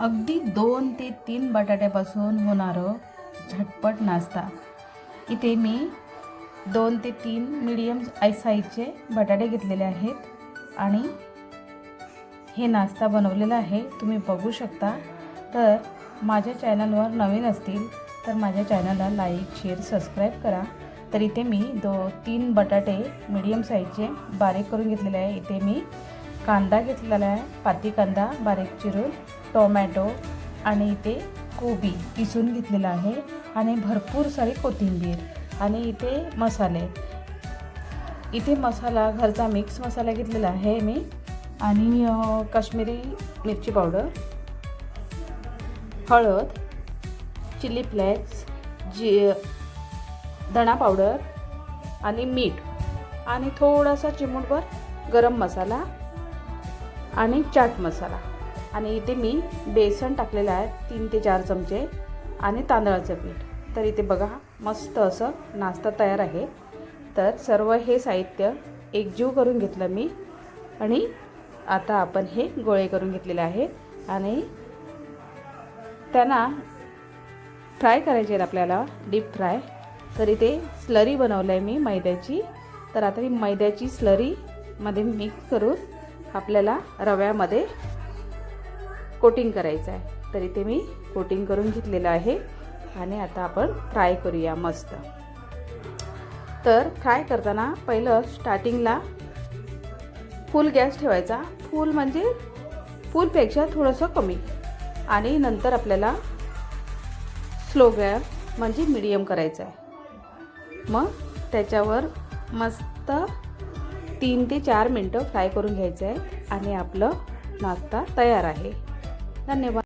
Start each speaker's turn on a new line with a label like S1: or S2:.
S1: अगदी दोन ते तीन बटाट्यापासून होणारं झटपट नाश्ता. इथे मी दोन ते तीन मिडियम साईजचे बटाटे घेतलेले आहेत आणि हे नाश्ता बनवलेला आहे. तुम्ही बघू शकता. तर माझ्या चॅनलवर नवीन असतील तर माझ्या चॅनलला लाईक शेअर सबस्क्राईब करा. तर इथे मी दो तीन बटाटे मिडियम साईजचे बारीक करून घेतलेले आहे. इथे मी कांदा घेतलेला आहे पाती कांदा बारीक चिरून. टोमॅटो आणि इथे कोबी किसून घेतलेला आहे आणि भरपूर सारी कोथिंबीर आणि इथे मसाले. इथे मसाला घरचा मिक्स मसाला घेतलेला आहे मी आणि अ, काश्मीरी मिरची पावडर हळद चिली फ्लेक्स जी धणा पावडर आणि मीठ आणि थोडासा चिमूटभर गरम मसाला आणि चाट मसाला. आणि इथे मी बेसन टाकलेलं आहे तीन ते चार चमचे आणि तांदळाचं पीठ. तर इथे बघा मस्त असं नाश्ता तयार आहे. तर सर्व हे साहित्य एकजीव करून घेतलं मी आणि आता आपण हे गोळे करून घेतलेले आहे. आणि त्यांना फ्राय करायचे आहेत आपल्याला डीप फ्राय. तर इथे स्लरी बनवलं आहे मी मैद्याची. तर आता मी मैद्याची स्लरीमध्ये मिक्स करून आपल्याला रव्यामध्ये कोटिंग करायचं आहे. तर इथे मी कोटिंग करून घेतलेलं आहे. आणि आता आपण फ्राय करूया मस्त. तर फ्राय करताना पहिलं स्टार्टिंगला फुल गॅस ठेवायचा. फुल म्हणजे फुलपेक्षा थोडंसं कमी. आणि नंतर आपल्याला स्लो गॅस म्हणजे मिडियम करायचं आहे. मग त्याच्यावर मस्त तीन ते चार मिनटं फ्राय करून घ्यायचं आहे. आणि आपलं नाश्ता तयार आहे. धन्यवाद